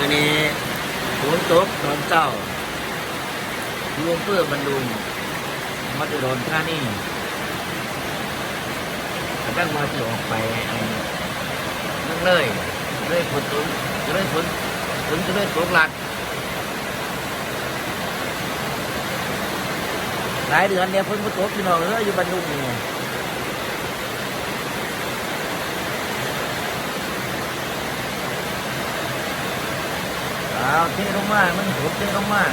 อันนี้ฝนตกตอนเช้าอยู่อำเภอบันดุงมาอุดรธานี่กำลังมาจะออกไปไอ้นั่งเลยเลยฝนตกเลยฝนฝนก็เลยตกหลักหลายเดือนเนี่ยฝนก็ตกพี่น้องเอออยู่บันดุงนี่เอาเทลงมามันตกเทลงมา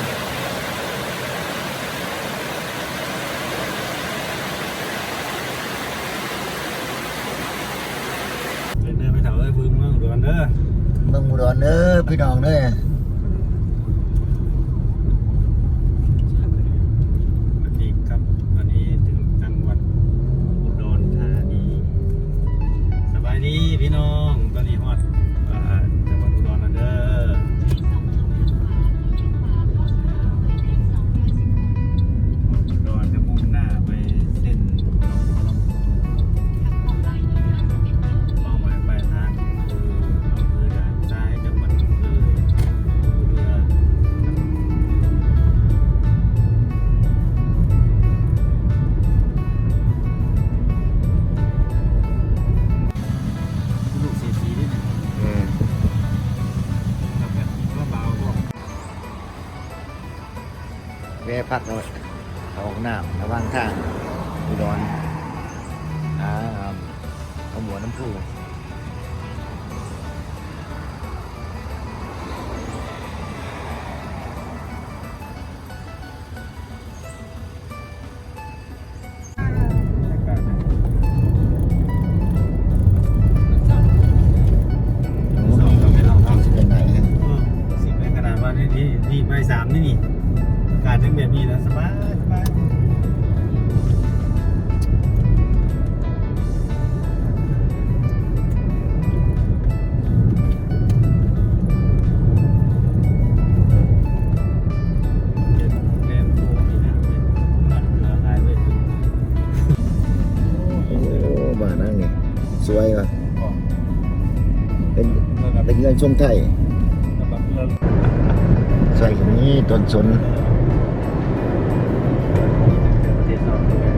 เดินเดินไปแถวไอ้บึงเมืองอุดรเด้อเบิ่งอุดรเด้อพี่น้องเด้อ แวะพักเอา งินทรงไทยระดับเรือใส่อย่างนี้ต้นสนประเทศนอกด้วย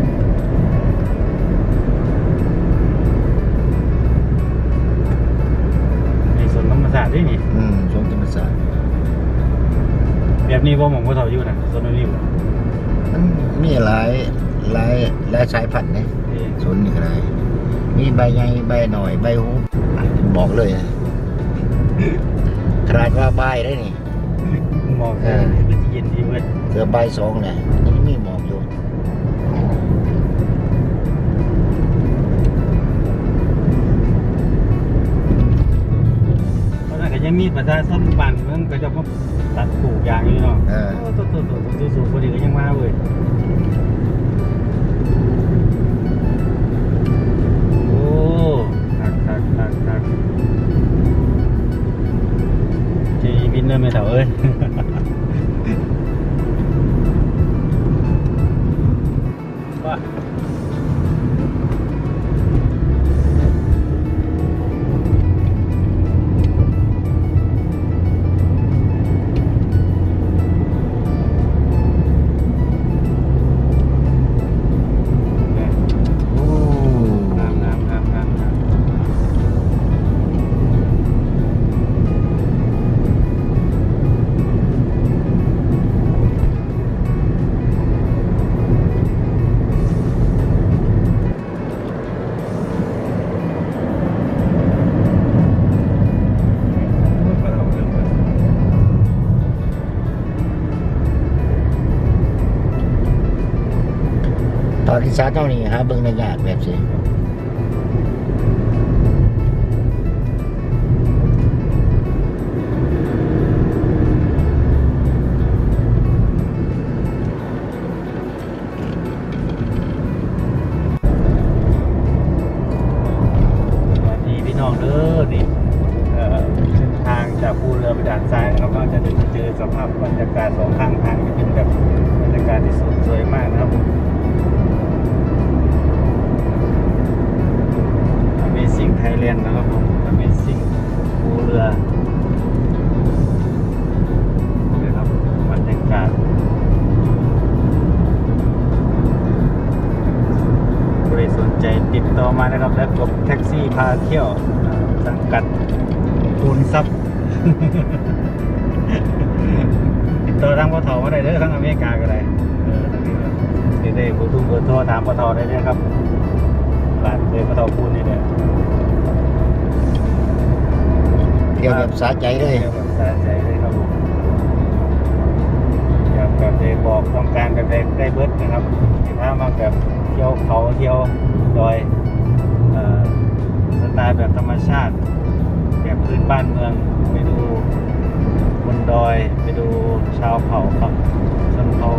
ในสวนธรรมศาสตร์ด้วยนี่ อืมชมธรรมศาสตร์แบบนี้ว่าหมองว่าเท่าอยู่นะสวนนิวมันมีหลายหลายหลายสายพันธุ์เนี่ยนี่สนนี่ก็ได้มีใบใหญ่ใบหน่อยใบหูบอกเลยนะขนาดว่าใบได้นี่หมอกเลยเป็นเย็นดีเว้ยเกือบใบสองเนี่ยยังมีหมอกอยู่เพราะนั่นก็ยังมีประชาชนบ้านเมืองก็จะมาตัดปลูกยางอยู่เนาะเออโอ้ตัวตัวตัวตัวสูงพอดีก็ยังมาเว้ย จีบิน ตอนที่ซาเท่านี้ฮะเบิ่งในยากแบบสิ สังกัดคูณทรัพย์ติดต่อทางปทมาได้เด้อทั้งอเมริกาก็ได้เออทางนี้ก็เดี๋ยวได้ผู้ทุ่มเบอร์โทรถามปทได้เลยครับร้านเดินปทคูณนี่เนี่ยเดี๋ยวแบบสาใจเลยเดี๋ยวแบบสะใจเลยครับผมอยากแบบได้บอกต้องการแบบได้ได้เบิดนะครับสิพามาแบบเที่ยวเขาเที่ยวดอยเอ่อสไตล์แบบธรรมชาติ แบบพื้นบ้านเมือง ไปดูบนดอย ไปดูชาวเผ่าครับชนเผ่า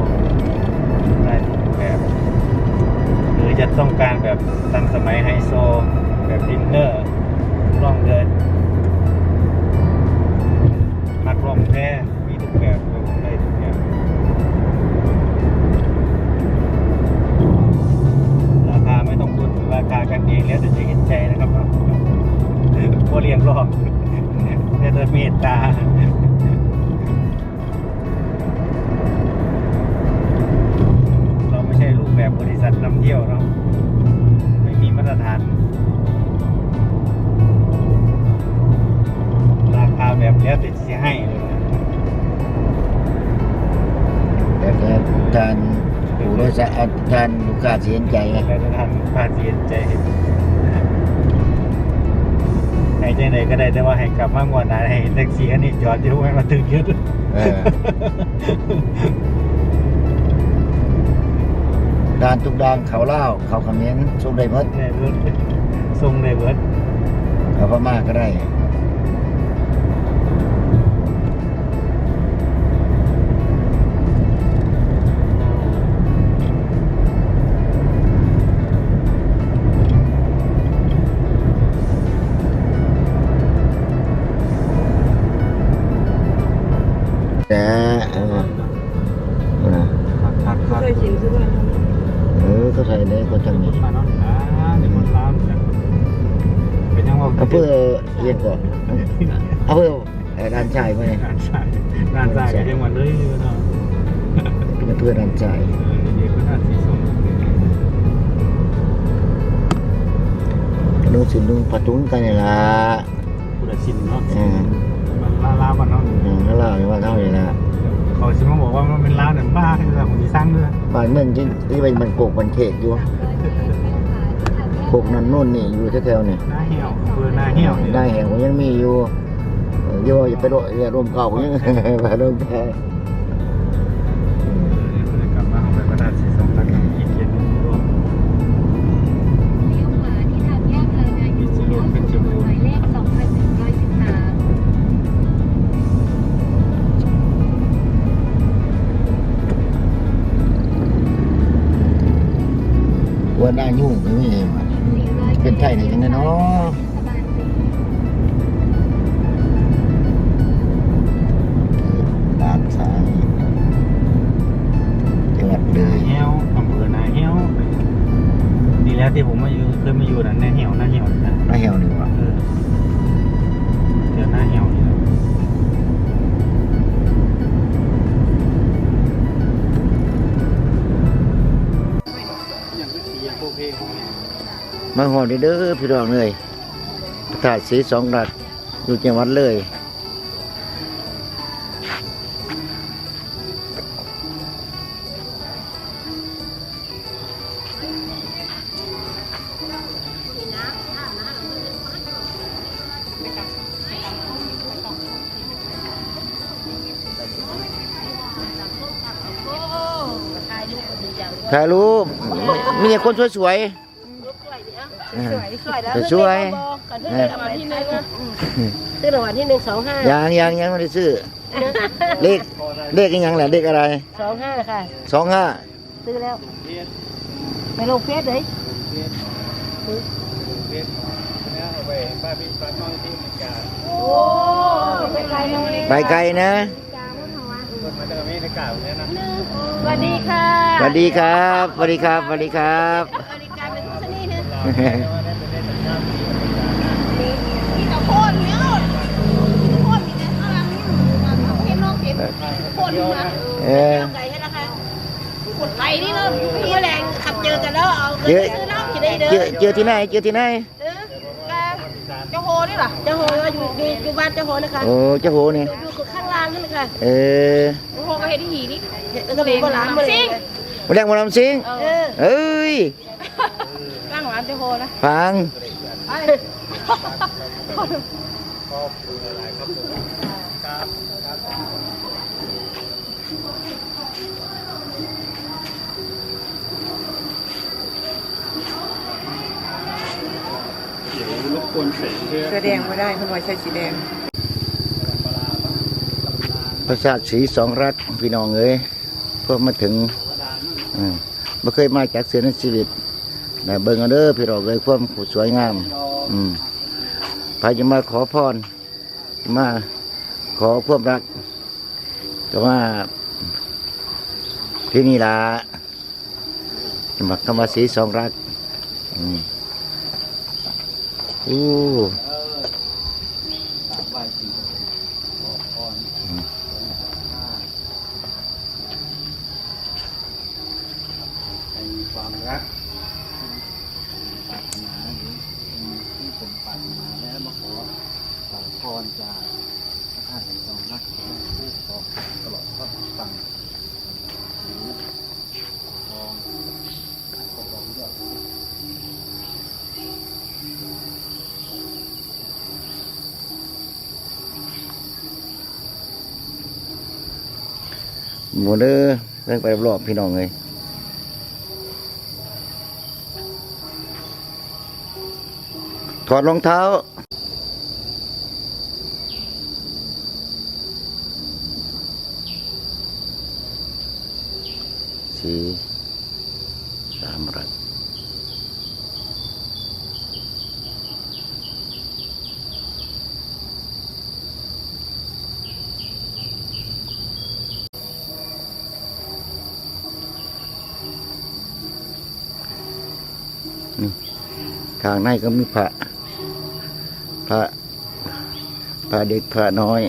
ได้ทุกแบบ หรือจะต้องการแบบทันสมัยไฮโซ แบบดินเนอร์ล่องเดินมักล่องแพ้มีทุกแบบได้ทุกแบบราคาไม่ต้องพูดราคากันเองแล้วแต่จะเห็นใจนะครับ พวเรียงรอบเนี่ยจะเมตตาเราไม่ใช่รูปแบบบริษัทนำเที่ยวเนาะไม่มีมาตรฐาน ราคาแบบแล้วแต่จะให้เลยนะแต่แต่ทานผู้โดยสารทานลูกค้าเสียใจไง แล้วจะทำภาษีใจ ให้ใจไหนก็ได้แต่ว่าให้กลับมางวดหน้าให้แท็กซี่อันนี้จอดอยู่ให้มาถึงยึดเออดานทุกดานเขาเล่าวเขาเขมิ้นส่งได้หมดในรถทรงในเบิร์ดเขาพม่าก็ได้ แต่เออเออเคยชิมซื้อมาเออเขาใส่ได้คนจังนี้เนาะอ่าเป็นยังว่าเอาเพื่อเรียนก่อนเอาเพื่อเอ่อด้านชายมาเนี่ยงานสายงานสายก็ยังวันเลยเนาะเป็นเพื่อด้านดันใจนุ่งสินุ่งผ้าถุงกันนี่ละกุดชินเนาะอืมมันลาลาบ้านเนาะอืมแล้วเราว่าเท่านี้ละ เขาชิมาบอกว่ามันเป็นร้านเหมือนบ้าที่เราของที่สร้างด้วยบ้านเมืองที่ที่เป็นมันโกกมันเขกอยู่โกกนั่นนู่นนี่อยู่แถวๆนี่หน้าเหี่ยวเพื่อหน้าเหี่ยวนี่ได้แห่งมันยังมีอยู่เออโยอย่าไปโดดอย่าร่วมเก่ายังไปร่วมแพ้ก ยุ่งไม่เห็นว่เป็นไทยได้ยัง มาหอดเด้อพี่น้องเลยพระธาตุสีสองรัฐอยู่จังหวัดเลยถ่ายรูปมีแต่คนสวย สวยสวยแล้วสวยกันที่รางวัลที่หนึ่งซื้อรางวัลที่หนึ่งสองห้าๆยังยังยังไม่ได้ซื้อเลขเลขอีกอยังแหละเลขอะไรสองห้าค่ะสองห้าซื้อแล้วไปลงเฟซเลยเรียนนะเอาไปป้าพี่ป้าน้องที่อเมริกาโอ้ไปไกลเลยไปไกลนะคนมาจากอเมริกาเนี่ยนะสวัสดีค่ะสวัสดีครับสวัสดีครับสวัสดีครับบริการ เป็นผู้สนิทเราได้ไปเล่นกับชาติที่อเมริกานะมีแต่คนเนี่ยคนมีแต่ข้างหลังนี่เอาเห็นนอกเห็นคนมาเออไก่ให้นะคะคนไทยนี่เนาะมีแรงขับเจอกันแล้วเอาเงินไปซื้อเหล้าที่ได้เด้เจออเจอที่ไหนเจอที่ไหนเออการอีสานเจ้าโฮนี่ล่ะเจ้าโหอยู่อยู่อยู่บ้านเจ้าโหนะคะโอ้เจ้าโหนี่อยู่อยู่ข้างล่างนั่นแหละค่ะเออเจ้าโฮก็เฮ็ดที่หีนี่เห็นแล้วก็เลยก็ล้างมาเลยมาแรงมาลำซิงเออเออเอ้ยร่างหวานเจ้าโฮนะฟังไปขอบคุณหลายๆครับผมครับครับเดี๋ยวรบกวนเสียงเพื่อเสื้อแดงไม่ได้คุณหมายใช้สีแดง ประสาทสีสองรัฐพี่น้องเอ้ยเพื่อมาถึงอืมไม่เคยมาจากเสือในชีวิต นะเบิ่งเอาเด้อพี่น้องเลยความสวยงาม อืมพายจะมาขอพรมาขอความรักก็ว่าที่นี่ละจะมาคำว่าสีสองรัก อืมอู้ สามใบสี่ขอพรให้มีความรักปรารถนาหรือที่ผมปรารถนาแล้วมาขอขอพรจากพระธาตุแห่งความรักของผู้ขอตลอดก็ฟังหรือทองตกลงยอด หมูเด้อเรื่องไปรอบพี่น้องเลยถอดรองเท้า สีสามรักนี่ข้างในก็มีพระ พระ พระเด็กพระน้อย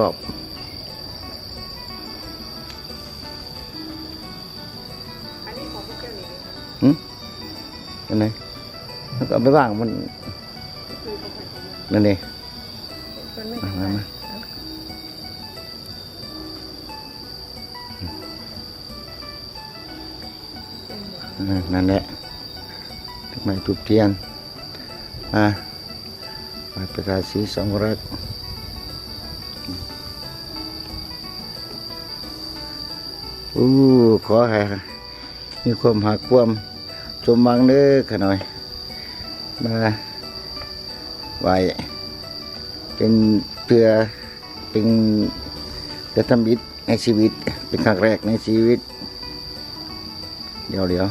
รอบอันนี้ของพวกเจ้านี่ๆหึอันไหนแล้วก็เอาไปว่างมันคือของใครของมันนั่นเองมันไม่มาได้มามาอ่านั่นแหละทำไมทุบเทียนอ่าไปประกาศสีสองรัก อู้ขอให้มีความหักความจมบังเด้อขะหน่อย มาไหวเป็นเพื่อเป็นกระทำบิดในชีวิต เป็นครั้งแรกในชีวิต เดี๋ยวเดี๋ยว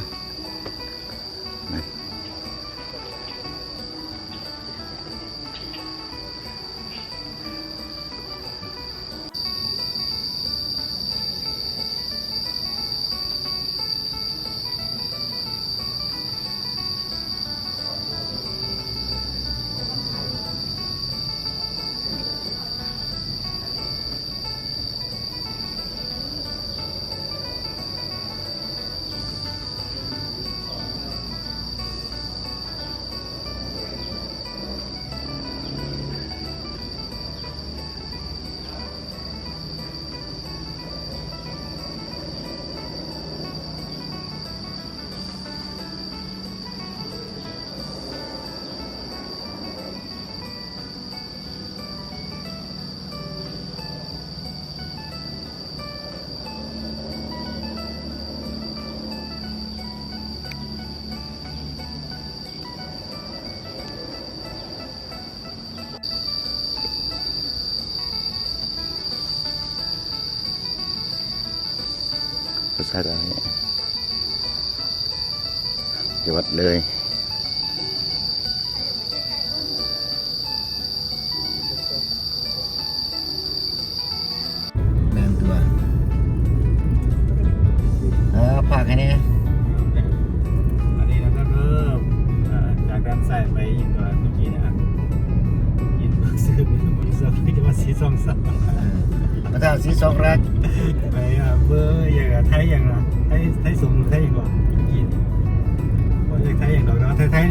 ภาษาไทยจังหวัดเลย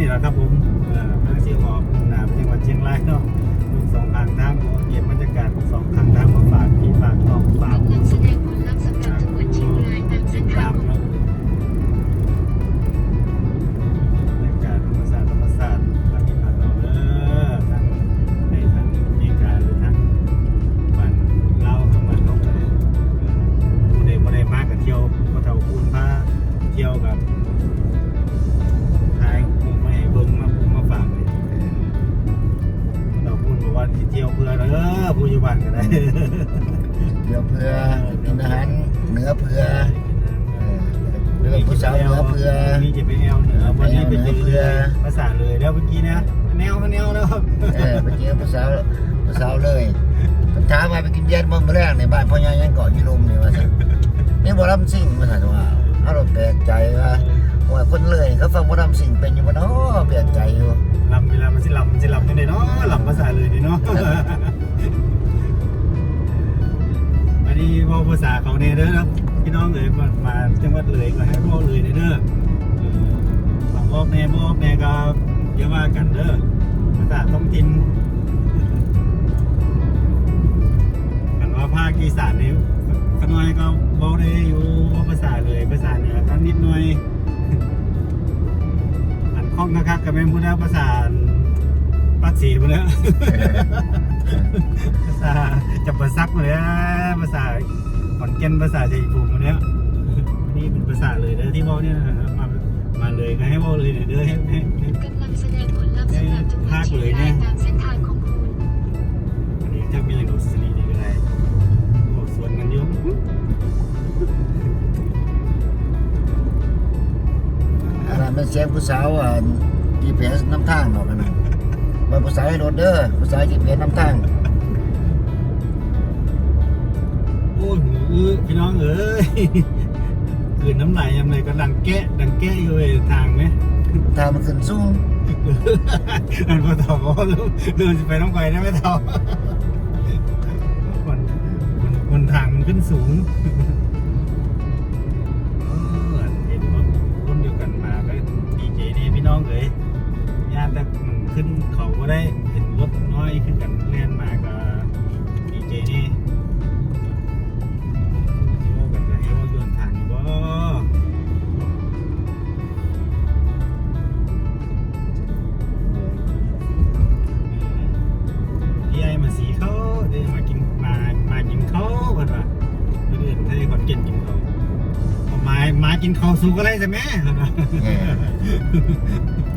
นี่แหละครับผมเออทางเชียงออกหนาจังหวัดเชียงรายเนาะสองทางน้ำเก็บบรรยากาศสองทางน้ำมาฝากพี่ฝากน้องฝาก เหนือเพื่อเรื่องผู้สาวเหนือเพื่อนี่จะไปแอลเหนือวันนี้ไปเจอเรือภาษาเลยแล้วเมื่อกี้นะแนวแนวนะครับเออไปเจอผู้สาวผู้สาเลยถามมาไปกินเย็นบ่มื้อแรกในบ้านพ่อใหญ่ยังเกาะยู่ลมนี่ว่าซั่นนี่บ่รำสิ่งว่าซั่นว่าเฮาเราแปลกใจว่าว่าคนเลยเขาฟังบ่รำสิ่งเป็นอยู่บ่เนาะแปลกใจอยู่ลำเวลามันสิลำมันสิลำยังไงเนาะลำภาษาเลยดีเนาะอันนี้เว่าภาษาเขาเนี่ยเด้อครับ พี่น้องเอ๋ยมามาจังหวัดเลยก็ให้เว่าเลยเด้อเออฝั่งออกแน่บ่ออกแน่ก็อย่าว่ากันเด้อภาษาท้องถิ่นกันว่าภาคอีสานนี่ขน้อยก็เว้าได้อยู่ภาษาเลยภาษาเหนือกันนิดหน่อยอันคล่องนะครับกับแม่พูดแล้วภาษาปัดสีมาแล้วภาษาจับประซักมาแล้วภาษา ขอนแก่นภาษาชัยภูมิมาแล้วนี่เป็นภาษาเลยเด้อที่เว่าเนี่ยนะครับมามาเลยก็ให้เว่าเลยเด้อให้ให้ให้กำลังแสดงผลลัพธ์สำหรับจังหวัดเชียงรายตามเส้นทางของคุณอันนี้จะมีอย่างดูสนีดีก็ได้โอ้สวนกันเยอะอันนั้นเป็นเสียงผู้สาวอะ GPS นำทางเนาะนั่นน่ะว่าผู้สาวให้รถเด้อผู้สาว GPS นำทาง หูอื้อพี่น้องเอ้ยคืนน้ำลายยังไงก็ดังแกะดังแกะอยู่เว้ยทางไหมทางมันขึ้นสูงอันพอต่อก็เริ่มเริ่มจะไปต้องไปได้ไหมต่อคนคนคนทางมันขึ้นสูงเออเห็นรถรุ่นเดียวกันมาก็ดีเจนี่พี่น้องเอ๋ยย่านแต่มันขึ้นเขาก็ได้เห็นรถน้อยขึ้นกันเล่นมาก็ กินเขาสู้ก็ได้ใช่ไหมเออ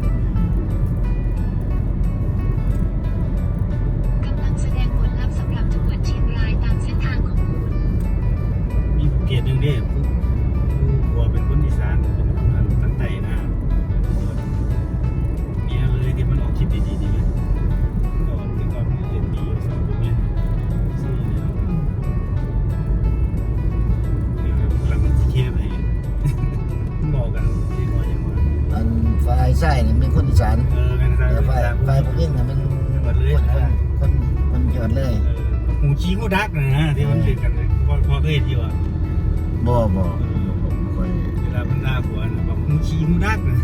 ดักนะฮะที่มันเกิดกันเลยพอพอเคยเห็นอยู่อะบ่บ่ค่อยเวลามันด่าผัวนะบอกหูชี้หูดักนะ